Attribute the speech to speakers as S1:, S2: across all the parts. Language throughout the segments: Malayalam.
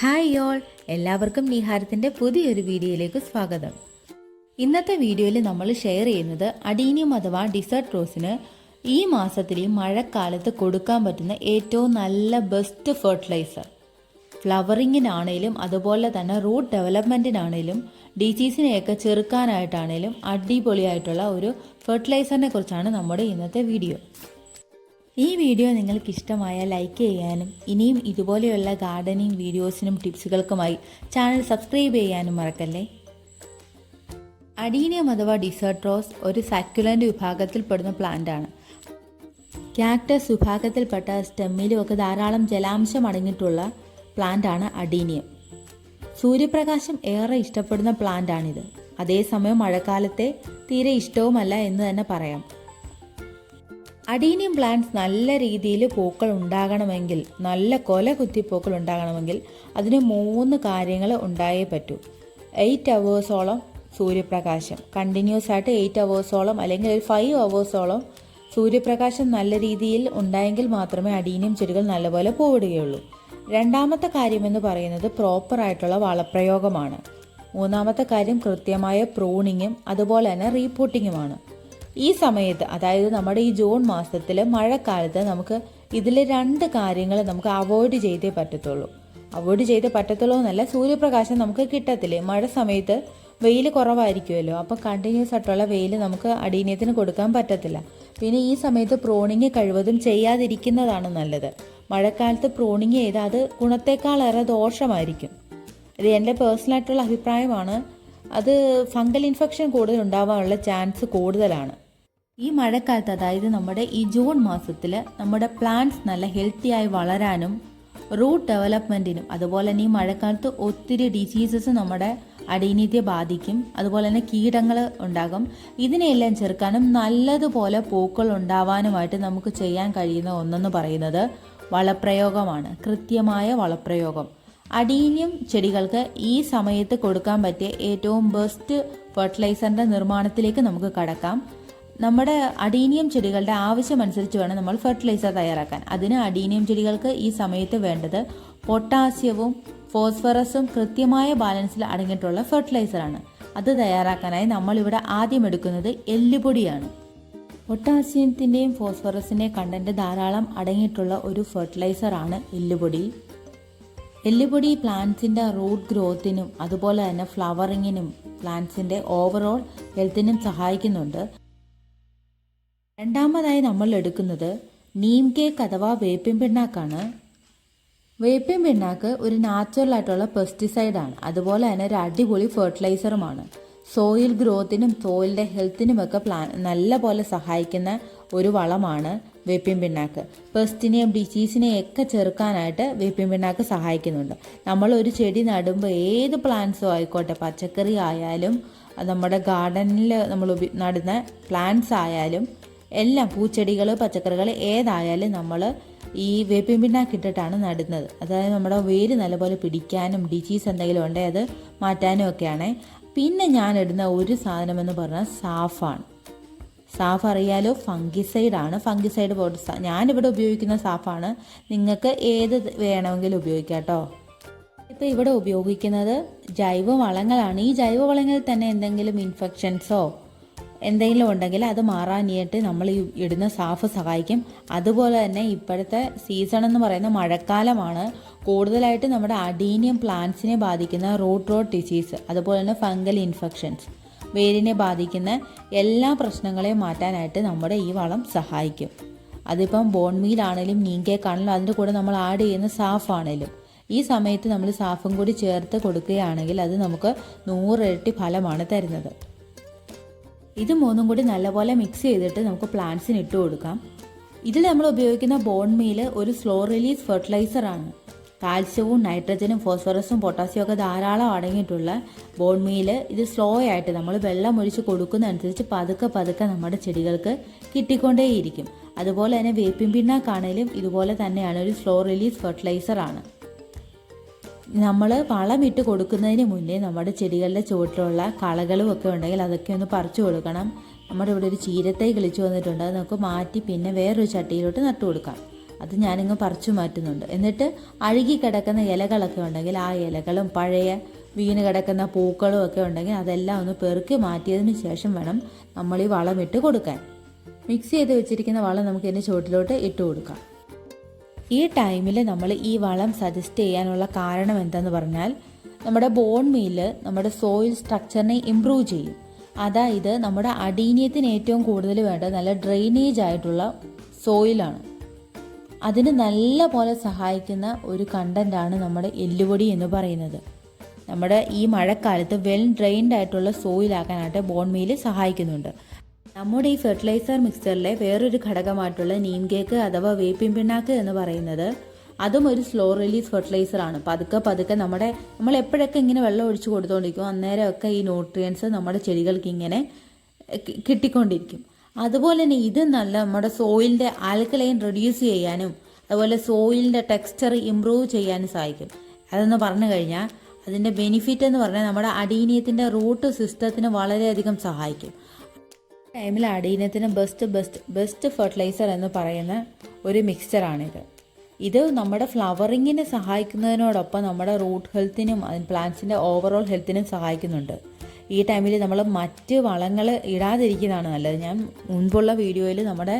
S1: ഹായ് യോൾ എല്ലാവർക്കും നിഹാരത്തിന്റെ പുതിയൊരു വീഡിയോയിലേക്ക് സ്വാഗതം. ഇന്നത്തെ വീഡിയോയിൽ നമ്മൾ ഷെയർ ചെയ്യുന്നത് അഡീനിയം അഥവാ ഡിസേർട്ട് റോസിന് ഈ മാസത്തിൽ ഈ മഴക്കാലത്ത് കൊടുക്കാൻ പറ്റുന്ന ഏറ്റവും നല്ല ബെസ്റ്റ് ഫെർട്ടിലൈസർ ഫ്ലവറിങ്ങിനാണേലും അതുപോലെ തന്നെ റൂട്ട് ഡെവലപ്മെന്റിനാണേലും ഡിസീസിനെയൊക്കെ ചെറുക്കാനായിട്ടാണേലും അടിപൊളിയായിട്ടുള്ള ഒരു ഫെർട്ടിലൈസറിനെ കുറിച്ചാണ് നമ്മുടെ ഇന്നത്തെ വീഡിയോ. ഈ വീഡിയോ നിങ്ങൾക്ക് ഇഷ്ടമായ ലൈക്ക് ചെയ്യാനും ഇനിയും ഇതുപോലെയുള്ള ഗാർഡനിങ് വീഡിയോസിനും ടിപ്സുകൾക്കുമായി ചാനൽ സബ്സ്ക്രൈബ് ചെയ്യാനും മറക്കല്ലേ? അഡീനിയം അഥവാ ഡിസേർട്ട് റോസ് ഒരു സക്യുലന്റ് വിഭാഗത്തിൽപ്പെടുന്ന പ്ലാന്റ് ആണ് ക്യാക്ടസ് വിഭാഗത്തിൽപ്പെട്ട സ്റ്റെമ്മിലും ഒക്കെ ധാരാളം ജലാംശം അടങ്ങിയിട്ടുള്ള പ്ലാന്റ് ആണ് അഡീനിയം സൂര്യപ്രകാശം ഏറെ ഇഷ്ടപ്പെടുന്ന പ്ലാന്റ് ആണിത് അതേസമയം മഴക്കാലത്തെ തീരെ ഇഷ്ടവുമല്ല എന്ന് തന്നെ പറയാം. അഡീനിയം പ്ലാന്റ്സ് നല്ല രീതിയിൽ പൂക്കൾ ഉണ്ടാകണമെങ്കിൽ നല്ല കൊല കുത്തി പൂക്കൾ ഉണ്ടാകണമെങ്കിൽ അതിന് മൂന്ന് കാര്യങ്ങൾ ഉണ്ടായേ പറ്റൂ. എയ്റ്റ് അവേഴ്സോളം സൂര്യപ്രകാശം. കണ്ടിന്യൂസ് ആയിട്ട് എയ്റ്റ് അവേഴ്സോളം അല്ലെങ്കിൽ ഒരു ഫൈവ് അവേഴ്സോളം സൂര്യപ്രകാശം നല്ല രീതിയിൽ ഉണ്ടായെങ്കിൽ മാത്രമേ അഡീനിയം ചെടികൾ നല്ലപോലെ പൂവിടുകയുള്ളൂ. രണ്ടാമത്തെ കാര്യമെന്ന് പറയുന്നത് പ്രോപ്പറായിട്ടുള്ള വളപ്രയോഗമാണ്. മൂന്നാമത്തെ കാര്യം കൃത്യമായ പ്രൂണിങ്ങും അതുപോലെ തന്നെ റീപോട്ടിങ്ങുമാണ് ഈ സമയത്ത് അതായത് നമ്മുടെ ഈ ജൂൺ മാസത്തിൽ മഴക്കാലത്ത് നമുക്ക് ഇതിൽ രണ്ട് കാര്യങ്ങൾ നമുക്ക് അവോയ്ഡ് ചെയ്തേ പറ്റത്തുള്ളൂ. അവോയ്ഡ് ചെയ്തേ പറ്റത്തുള്ളൂ എന്നല്ല സൂര്യപ്രകാശം നമുക്ക് കിട്ടത്തില്ലേ? മഴ സമയത്ത് വെയിൽ കുറവായിരിക്കുമല്ലോ. അപ്പോൾ കണ്ടിന്യൂസ് ആയിട്ടുള്ള വെയിൽ നമുക്ക് അടീനിയത്തിന് കൊടുക്കാൻ പറ്റത്തില്ല. പിന്നെ ഈ സമയത്ത് പ്രോണിങ് കഴിവതും ചെയ്യാതിരിക്കുന്നതാണ് നല്ലത്. മഴക്കാലത്ത് പ്രോണിങ് ചെയ്താൽ അത് ഗുണത്തേക്കാളേറെ ദോഷമായിരിക്കും. ഇത് എന്റെ പേഴ്സണലായിട്ടുള്ള അഭിപ്രായമാണ്. അത് ഫംഗൽ ഇൻഫെക്ഷൻ കൂടുതൽ ഉണ്ടാവാനുള്ള ചാൻസ് കൂടുതലാണ്. ഈ മഴക്കാലത്ത് അതായത് നമ്മുടെ ഈ ജൂൺ മാസത്തിൽ നമ്മുടെ പ്ലാന്റ്സ് നല്ല ഹെൽത്തിയായി വളരാനും റൂട്ട് ഡെവലപ്മെന്റിനും അതുപോലെ തന്നെ ഈ മഴക്കാലത്ത് ഒത്തിരി ഡിസീസസ് നമ്മുടെ അടിനീതിയെ ബാധിക്കും അതുപോലെ തന്നെ കീടങ്ങൾ ഉണ്ടാകും. ഇതിനെയെല്ലാം ചെറുക്കാനും നല്ലതുപോലെ പൂക്കൾ ഉണ്ടാവാനുമായിട്ട് നമുക്ക് ചെയ്യാൻ കഴിയുന്ന ഒന്നെന്ന് പറയുന്നത് വളപ്രയോഗമാണ് കൃത്യമായ വളപ്രയോഗം. അടീനിയം ചെടികൾക്ക് ഈ സമയത്ത് കൊടുക്കാൻ പറ്റിയ ഏറ്റവും ബെസ്റ്റ് ഫെർട്ടിലൈസറിന്റെ നിർമ്മാണത്തിലേക്ക് നമുക്ക് കടക്കാം. നമ്മുടെ അഡീനിയം ചെടികളുടെ ആവശ്യമനുസരിച്ച് വേണം നമ്മൾ ഫെർട്ടിലൈസർ തയ്യാറാക്കാൻ. അതിന് അഡീനിയം ചെടികൾക്ക് ഈ സമയത്ത് വേണ്ടത് പൊട്ടാസ്യവും ഫോസ്ഫറസും കൃത്യമായ ബാലൻസിൽ അടങ്ങിയിട്ടുള്ള ഫെർട്ടിലൈസറാണ് അത് തയ്യാറാക്കാനായി നമ്മളിവിടെ ആദ്യം എടുക്കുന്നത് എല്ലുപൊടിയാണ്. പൊട്ടാസ്യത്തിന്റെയും ഫോസ്ഫറസിന്റെയും കണ്ടന്റ് ധാരാളം അടങ്ങിയിട്ടുള്ള ഒരു ഫെർട്ടിലൈസറാണ് എല്ലുപൊടി. എല്ലുപൊടി പ്ലാന്റ്സിന്റെ റൂട്ട് ഗ്രോത്തിനും അതുപോലെ തന്നെ ഫ്ലവറിങ്ങിനും പ്ലാന്റ്സിന്റെ ഓവറോൾ ഹെൽത്തിനും സഹായിക്കുന്നുണ്ട്. രണ്ടാമതായി നമ്മൾ എടുക്കുന്നത് നീം കേക്ക് അഥവാ വേപ്പിൻ പിണ്ണാക്കാണ്. വേപ്പിൻ പിണ്ണാക്ക് ഒരു നാച്ചുറൽ ആയിട്ടുള്ള പെസ്റ്റിസൈഡാണ് അതുപോലെ തന്നെ ഒരു അടിപൊളി ഫെർട്ടിലൈസറുമാണ് സോയിൽ ഗ്രോത്തിനും സോയിലിന്റെ ഹെൽത്തിനുമൊക്കെ പ്ലാൻ നല്ല പോലെ സഹായിക്കുന്ന ഒരു വളമാണ് വേപ്പിൻ പിണ്ണാക്ക്. പെസ്റ്റിനെയും ഡിസീസിനെയും ഒക്കെ ചെറുക്കാനായിട്ട് വേപ്പിൻ പിണ്ണാക്ക് സഹായിക്കുന്നുണ്ട്. നമ്മൾ ഒരു ചെടി നടുമ്പോൾ ഏത് പ്ലാന്റ്സോ ആയിക്കോട്ടെ പച്ചക്കറി ആയാലും നമ്മുടെ ഗാർഡനിൽ നമ്മൾ നടുന്ന പ്ലാന്റ്സ് ആയാലും എല്ലാം പൂച്ചെടികൾ പച്ചക്കറികൾ ഏതായാലും നമ്മൾ ഈ വേപ്പിൻ പിണ്ണാക്കിട്ടിട്ടാണ് നടുന്നത്. അതായത് നമ്മുടെ വേര് നല്ലപോലെ പിടിക്കാനും ഡിസീസ് എന്തെങ്കിലും ഉണ്ടെങ്കിൽ അത് മാറ്റാനും ഒക്കെയാണ്. പിന്നെ ഞാൻ ഇടുന്ന ഒരു സാധനം എന്ന് പറഞ്ഞാൽ സാഫാണ്. സാഫ് അറിയാലോ? ഫംഗിസൈഡ് ആണ്. ഫംഗിസൈഡ് പോട്ട് ഞാനിവിടെ ഉപയോഗിക്കുന്ന സാഫാണ്. നിങ്ങൾക്ക് ഏത് വേണമെങ്കിലും ഉപയോഗിക്കാം കേട്ടോ. ഇപ്പോൾ ഇവിടെ ഉപയോഗിക്കുന്നത് ജൈവ വളങ്ങളാണ്. ഈ ജൈവ വളങ്ങളിൽ തന്നെ എന്തെങ്കിലും ഇൻഫെക്ഷൻസോ എന്തെങ്കിലും ഉണ്ടെങ്കിൽ അത് മാറാനായിട്ട് നമ്മൾ ഈ ഇടുന്ന സാഫ് സഹായിക്കും. അതുപോലെ തന്നെ ഇപ്പോഴത്തെ സീസൺ എന്ന് പറയുന്ന മഴക്കാലമാണ്. കൂടുതലായിട്ട് നമ്മുടെ അഡീനിയം പ്ലാന്റ്സിനെ ബാധിക്കുന്ന റൂട്ട് റോഡ് ഡിസീസ് അതുപോലെ തന്നെ ഫംഗൽ ഇൻഫെക്ഷൻസ് വേരിനെ ബാധിക്കുന്ന എല്ലാ പ്രശ്നങ്ങളെയും മാറ്റാനായിട്ട് നമ്മുടെ ഈ വളം സഹായിക്കും. അതിപ്പം ബോൺ മീൽ ആണെങ്കിലും നീം കേക്ക് ആണെങ്കിലും അതിന്റെ കൂടെ നമ്മൾ ആഡ് ചെയ്യുന്ന സാഫാണേലും ഈ സമയത്ത് നമ്മൾ സാഫും കൂടി ചേർത്ത് കൊടുക്കുകയാണെങ്കിൽ അത് നമുക്ക് നൂറിരട്ടി ഫലമാണ് തരുന്നത്. ഇത് മൂന്നും കൂടി നല്ലപോലെ മിക്സ് ചെയ്തിട്ട് നമുക്ക് പ്ലാന്റ്സിന് ഇട്ട് കൊടുക്കാം. ഇതിൽ നമ്മൾ ഉപയോഗിക്കുന്ന ബോൺ മീൽ ഒരു സ്ലോ റിലീസ് ഫെർട്ടിലൈസർ ആണ്. കാൽസ്യവും നൈട്രജനും ഫോസ്ഫറസും പൊട്ടാസ്യവും ഒക്കെ ധാരാളം അടങ്ങിയിട്ടുള്ള ബോൺ മീൽ ഇത് സ്ലോ ആയിട്ട് നമ്മൾ വെള്ളം ഒഴിച്ച് കൊടുക്കുന്നതനുസരിച്ച് പതുക്കെ പതുക്കെ നമ്മുടെ ചെടികൾക്ക് കിട്ടിക്കൊണ്ടേയിരിക്കും. അതുപോലെ തന്നെ വേപ്പിൻ പിണ്ണാക്കാണേലും ഇതുപോലെ തന്നെയാണ് ഒരു സ്ലോ റിലീസ് ഫെർട്ടിലൈസർ ആണ്. നമ്മൾ വളമിട്ട് കൊടുക്കുന്നതിന് മുന്നേ നമ്മുടെ ചെടികളുടെ ചുവട്ടിലുള്ള കളകളും ഒക്കെ ഉണ്ടെങ്കിൽ അതൊക്കെ ഒന്ന് പറിച്ചു കൊടുക്കണം. നമ്മുടെ ഇവിടെ ഒരു ചീരത്തൈ കിളിച്ചു വന്നിട്ടുണ്ട്. അത് നമുക്ക് മാറ്റി പിന്നെ വേറൊരു ചട്ടിയിലോട്ട് നട്ടു കൊടുക്കാം. അത് ഞാനിങ്ങ് പറിച്ചു മാറ്റുന്നുണ്ട്. എന്നിട്ട് അഴുകി കിടക്കുന്ന ഇലകളൊക്കെ ഉണ്ടെങ്കിൽ ആ ഇലകളും പഴയ വീണ് കിടക്കുന്ന പൂക്കളും ഒക്കെ ഉണ്ടെങ്കിൽ അതെല്ലാം ഒന്ന് പെറുക്കി മാറ്റിയതിന് ശേഷം വേണം നമ്മൾ ഈ വളം ഇട്ട് കൊടുക്കാൻ. മിക്സ് ചെയ്ത് വെച്ചിരിക്കുന്ന വളം നമുക്ക് ഇതിന്റെ ചുവട്ടിലോട്ട് ഇട്ട് കൊടുക്കാം. ഈ ടൈമിൽ നമ്മൾ ഈ വളം സജസ്റ്റ് ചെയ്യാനുള്ള കാരണം എന്തെന്ന് പറഞ്ഞാൽ നമ്മുടെ ബോൺ മീൽ നമ്മുടെ സോയിൽ സ്ട്രക്ചറിനെ ഇമ്പ്രൂവ് ചെയ്യും. അതായത് നമ്മുടെ അടീനിയത്തിന് ഏറ്റവും കൂടുതൽ വേണ്ടത് നല്ല ഡ്രെയിനേജ് ആയിട്ടുള്ള സോയിലാണ് അതിന് നല്ല പോലെ സഹായിക്കുന്ന ഒരു കണ്ടന്റാണ് നമ്മുടെ എല്ലുപൊടി എന്ന് പറയുന്നത്. നമ്മുടെ ഈ മഴക്കാലത്ത് വെൽ ഡ്രെയിൻഡ് ആയിട്ടുള്ള സോയിലാക്കാനായിട്ട് ബോൺ മീൽ സഹായിക്കുന്നുണ്ട്. നമ്മുടെ ഈ ഫെർട്ടിലൈസർ മിക്സറിലെ വേറൊരു ഘടകമായിട്ടുള്ള നീം കേക്ക് അഥവാ വേപ്പിൻ പിണ്ണാക്ക് എന്ന് പറയുന്നത് അതും ഒരു സ്ലോ റിലീസ് ഫെർട്ടിലൈസർ ആണ്. പതുക്കെ പതുക്കെ നമ്മുടെ നമ്മൾ എപ്പോഴൊക്കെ ഇങ്ങനെ വെള്ളം ഒഴിച്ചു കൊടുത്തുകൊണ്ടിരിക്കും അന്നേരമൊക്കെ ഈ ന്യൂട്രിയൻസ് നമ്മുടെ ചെടികൾക്ക് ഇങ്ങനെ കിട്ടിക്കൊണ്ടിരിക്കും. അതുപോലെ തന്നെ ഇത് നല്ല നമ്മുടെ സോയിലിന്റെ ആൽക്കലൈൻ റെഡ്യൂസ് ചെയ്യാനും അതുപോലെ സോയിലിന്റെ ടെക്സ്ചർ ഇമ്പ്രൂവ് ചെയ്യാനും സഹായിക്കും. അതെന്ന് പറഞ്ഞു കഴിഞ്ഞാൽ അതിന്റെ ബെനിഫിറ്റ് എന്ന് പറഞ്ഞാൽ നമ്മുടെ അടീനിയത്തിന്റെ റൂട്ട് സിസ്റ്റത്തിന് വളരെയധികം സഹായിക്കും. ടൈമിൽ അടീനത്തിന് ബെസ്റ്റ് ബെസ്റ്റ് ബെസ്റ്റ് ഫെർട്ടിലൈസർ എന്ന് പറയുന്ന ഒരു മിക്സ്ചറാണിത് ഇത് നമ്മുടെ ഫ്ലവറിങ്ങിനെ സഹായിക്കുന്നതിനോടൊപ്പം നമ്മുടെ റൂട്ട് ഹെൽത്തിനും പ്ലാന്റ്സിന്റെ ഓവറോൾ ഹെൽത്തിനും സഹായിക്കുന്നുണ്ട്. ഈ ടൈമിൽ നമ്മൾ മറ്റ് വളങ്ങൾ ഇടാതിരിക്കുന്നതാണ് നല്ലത്. ഞാൻ മുൻപുള്ള വീഡിയോയിൽ നമ്മുടെ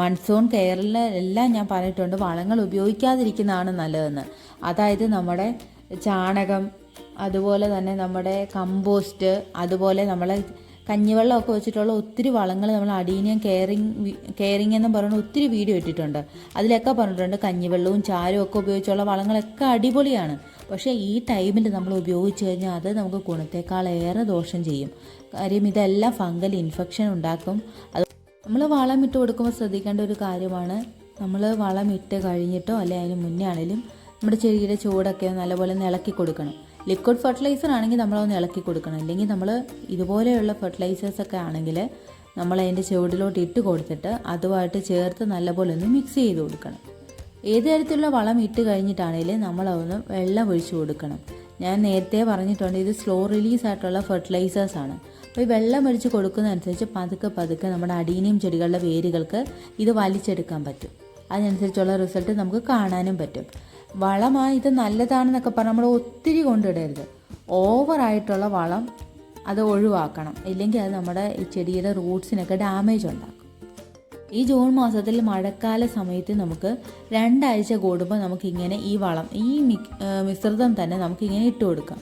S1: മൺസൂൺ കെയറിൽ എല്ലാം ഞാൻ പറഞ്ഞിട്ടുണ്ട് വളങ്ങൾ ഉപയോഗിക്കാതിരിക്കുന്നതാണ് നല്ലതെന്ന്. അതായത് നമ്മുടെ ചാണകം അതുപോലെ തന്നെ നമ്മുടെ കമ്പോസ്റ്റ് അതുപോലെ നമ്മളെ കഞ്ഞിവെള്ളമൊക്കെ വെച്ചിട്ടുള്ള ഒത്തിരി വളങ്ങൾ നമ്മൾ അടീനിയം കെയറിങ് കെയറിങ് എന്ന് പറയുന്ന ഒത്തിരി വീഡിയോ ഇട്ടിട്ടുണ്ട്. അതിലൊക്കെ പറഞ്ഞിട്ടുണ്ട് കഞ്ഞിവെള്ളവും ചാരവും ഒക്കെ ഉപയോഗിച്ചുള്ള വളങ്ങളൊക്കെ അടിപൊളിയാണ്. പക്ഷേ ഈ ടൈമിൽ നമ്മൾ ഉപയോഗിച്ച് കഴിഞ്ഞാൽ അത് നമുക്ക് ഗുണത്തേക്കാളേറെ ദോഷം ചെയ്യും. കാര്യം ഇതെല്ലാം ഫംഗൽ ഇൻഫെക്ഷൻ ഉണ്ടാക്കും. അത് നമ്മൾ വളം ഇട്ട് കൊടുക്കുമ്പോൾ ശ്രദ്ധിക്കേണ്ട ഒരു കാര്യമാണ് നമ്മൾ വളം ഇട്ട് കഴിഞ്ഞിട്ടോ അല്ലെ അതിന് മുന്നേ ആണെങ്കിലും നമ്മുടെ ചെടിയുടെ ചൂടൊക്കെ നല്ലപോലെ ഇളക്കി കൊടുക്കണം. ലിക്വിഡ് ഫെർട്ടിലൈസർ ആണെങ്കിൽ നമ്മളതൊന്ന് ഇളക്കി കൊടുക്കണം. ഇല്ലെങ്കിൽ നമ്മൾ ഇതുപോലെയുള്ള ഫെർട്ടിലൈസേഴ്സ് ഒക്കെ ആണെങ്കിൽ നമ്മൾ അതിന്റെ ചുവടിലോട്ട് ഇട്ട് കൊടുത്തിട്ട് അതുമായിട്ട് ചേർത്ത് നല്ലപോലെ ഒന്ന് മിക്സ് ചെയ്ത് കൊടുക്കണം. ഏത് തരത്തിലുള്ള വളം ഇട്ട് കഴിഞ്ഞിട്ടാണെങ്കിലും നമ്മളതൊന്ന് വെള്ളം ഒഴിച്ചു കൊടുക്കണം. ഞാൻ നേരത്തെ പറഞ്ഞിട്ടുണ്ട് ഇത് സ്ലോ റിലീസ് ആയിട്ടുള്ള ഫെർട്ടിലൈസേഴ്സ് ആണ്. അപ്പോൾ ഈ വെള്ളം ഒഴിച്ച് കൊടുക്കുന്നതനുസരിച്ച് പതുക്കെ പതുക്കെ നമ്മുടെ അടീനിയം ചെടികളുടെ വേരുകൾക്ക് ഇത് വലിച്ചെടുക്കാൻ പറ്റും. അതിനനുസരിച്ചുള്ള റിസൾട്ട് നമുക്ക് കാണാനും പറ്റും. വളമായി ഇത് നല്ലതാണെന്നൊക്കെ പറഞ്ഞാൽ നമ്മൾ ഒത്തിരി കൊണ്ടിടരുത്. ഓവറായിട്ടുള്ള വളം അത് ഒഴിവാക്കണം. ഇല്ലെങ്കിൽ അത് നമ്മുടെ ഈ ചെടിയുടെ റൂട്ട്സിനൊക്കെ ഡാമേജ് ഉണ്ടാക്കും. ഈ ജൂൺ മാസത്തിൽ മഴക്കാല സമയത്ത് നമുക്ക് രണ്ടാഴ്ച കൂടുമ്പോൾ നമുക്കിങ്ങനെ ഈ വളം ഈ മിശ്രിതം തന്നെ നമുക്കിങ്ങനെ ഇട്ട് കൊടുക്കാം.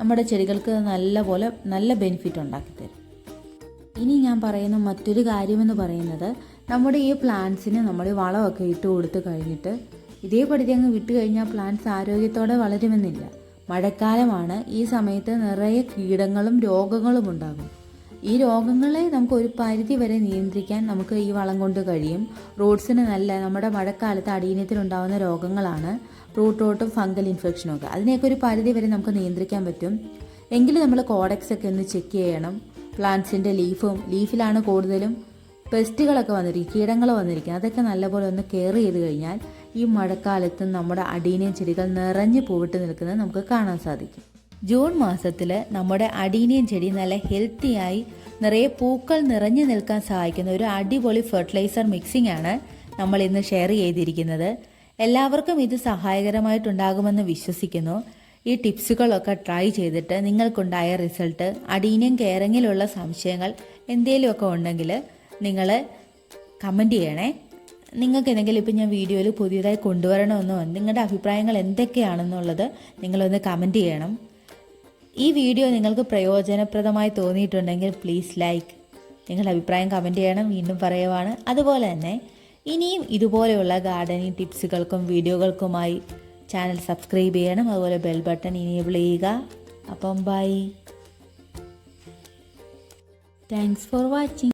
S1: നമ്മുടെ ചെടികൾക്ക് നല്ല പോലെ നല്ല ബെനിഫിറ്റ് ഉണ്ടാക്കി തരും. ഇനി ഞാൻ പറയുന്ന മറ്റൊരു കാര്യമെന്ന് പറയുന്നത് നമ്മുടെ ഈ പ്ലാന്റ്സിന് നമ്മൾ വളമൊക്കെ ഇട്ട് കൊടുത്ത് കഴിഞ്ഞിട്ട് ഇതേപടി അങ്ങ് വിട്ടുകഴിഞ്ഞാൽ പ്ലാന്റ്സ് ആരോഗ്യത്തോടെ വളരുമെന്നില്ല. മഴക്കാലമാണ് ഈ സമയത്ത് നിറയെ കീടങ്ങളും രോഗങ്ങളും ഉണ്ടാകും. ഈ രോഗങ്ങളെ നമുക്ക് ഒരു പരിധി വരെ നിയന്ത്രിക്കാൻ നമുക്ക് ഈ വളം കൊണ്ട് കഴിയും. റൂട്ട്സിന് നല്ല നമ്മുടെ മഴക്കാലത്ത് അടിയനത്തിലുണ്ടാകുന്ന രോഗങ്ങളാണ് റൂട്ട് റോട്ടും ഫംഗൽ ഇൻഫെക്ഷനും ഒക്കെ. അതിനെയൊക്കെ ഒരു പരിധി വരെ നമുക്ക് നിയന്ത്രിക്കാൻ പറ്റും. എങ്കിലും നമ്മൾ കോഡക്സ് ഒക്കെ ഒന്ന് ചെക്ക് ചെയ്യണം. പ്ലാന്റ്സിന്റെ ലീഫും ലീഫിലാണ് കൂടുതലും പെസ്റ്റുകളൊക്കെ വന്നിരിക്കും കീടങ്ങൾ വന്നിരിക്കും അതൊക്കെ നല്ലപോലെ ഒന്ന് കെയർ ചെയ്ത് കഴിഞ്ഞാൽ ഈ മഴക്കാലത്ത് നമ്മുടെ അടീനിയം ചെടികൾ നിറഞ്ഞു പൂവിട്ട് നിൽക്കുന്നത് നമുക്ക് കാണാൻ സാധിക്കും. ജൂൺ മാസത്തിൽ നമ്മുടെ അടീനിയം ചെടി നല്ല ഹെൽത്തിയായി നിറയെ പൂക്കൾ നിറഞ്ഞു നിൽക്കാൻ സഹായിക്കുന്ന ഒരു അടിപൊളി ഫെർട്ടിലൈസർ മിക്സിംഗ് ആണ് നമ്മൾ ഇന്ന് ഷെയർ ചെയ്തിരിക്കുന്നത്. എല്ലാവർക്കും ഇത് സഹായകരമായിട്ടുണ്ടാകുമെന്ന് വിശ്വസിക്കുന്നു. ഈ ടിപ്സുകളൊക്കെ ട്രൈ ചെയ്തിട്ട് നിങ്ങൾക്കുണ്ടായ റിസൾട്ട് അടീനിയം കെയറിങ്ങിലുള്ള സംശയങ്ങൾ എന്തെങ്കിലുമൊക്കെ ഉണ്ടെങ്കിൽ നിങ്ങൾ കമന്റ് ചെയ്യണേ. നിങ്ങൾക്ക് എന്തെങ്കിലും ഇപ്പം ഞാൻ വീഡിയോയിൽ പുതിയതായി കൊണ്ടുവരണമെന്നോ നിങ്ങളുടെ അഭിപ്രായങ്ങൾ എന്തൊക്കെയാണെന്നുള്ളത് നിങ്ങളൊന്ന് കമന്റ് ചെയ്യണം. ഈ വീഡിയോ നിങ്ങൾക്ക് പ്രയോജനപ്രദമായി തോന്നിയിട്ടുണ്ടെങ്കിൽ പ്ലീസ് ലൈക്ക് നിങ്ങളുടെ അഭിപ്രായം കമന്റ് ചെയ്യണം വീണ്ടും പറയുവാണ്. അതുപോലെ തന്നെ ഇനിയും ഇതുപോലെയുള്ള ഗാർഡനിങ് ടിപ്സുകൾക്കും വീഡിയോകൾക്കുമായി ചാനൽ സബ്സ്ക്രൈബ് ചെയ്യണം. അതുപോലെ ബെൽ ബട്ടൺ ഇനേബിൾ ചെയ്യുക. അപ്പം ബൈ താങ്ക്സ് ഫോർ വാച്ചിങ്